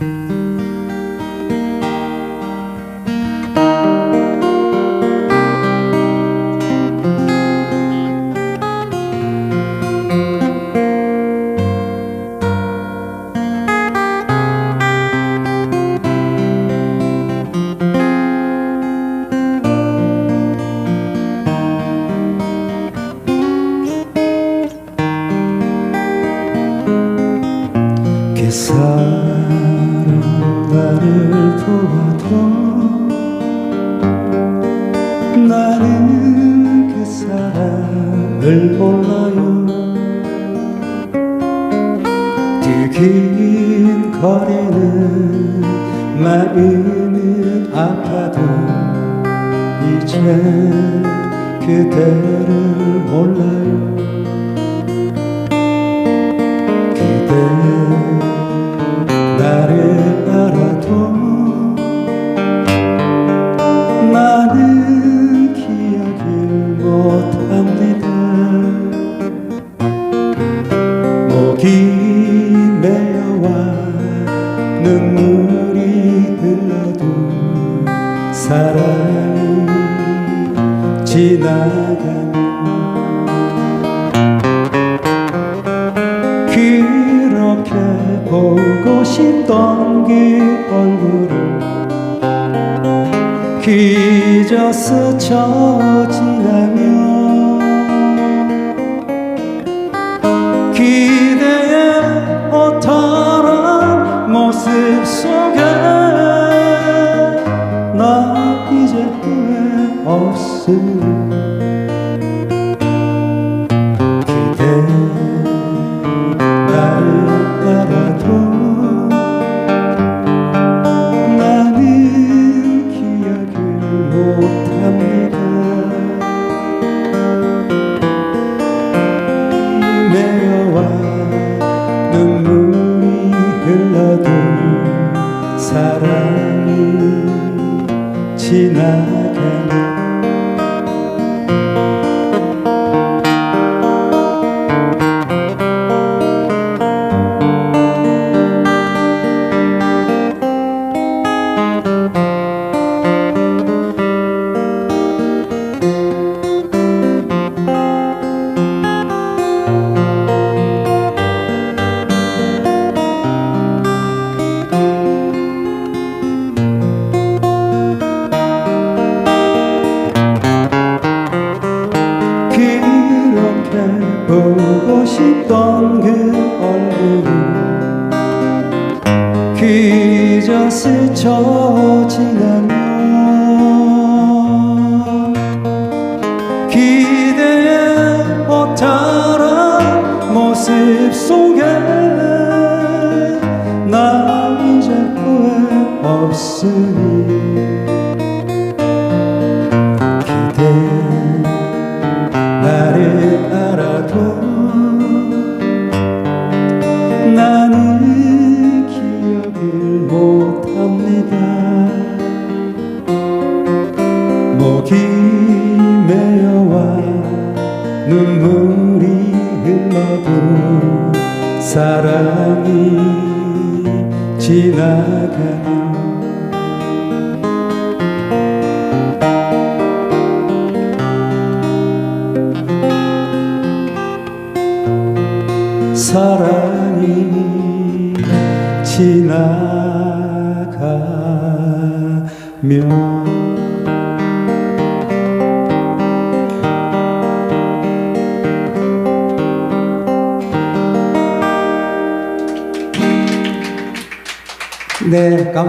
그 나를 보아도 나는 그 사람을 몰라요. 뒤긴 거리는 마음은 아파도 이제 그대를 몰라요 메어와 눈물이 흘러도 사랑이 지나가는 그렇게 보고 싶던 그 얼굴을 그저 스쳐 지나 어떠한 모습 속에 나 이제 후회 없음 사랑이 지나가 싶던 그 얼굴을 그저 스쳐 지나며 기대의 허탈한 모습 속에 나 이제 후회 없으니 사랑이 지나가는 사랑이 지나가며 de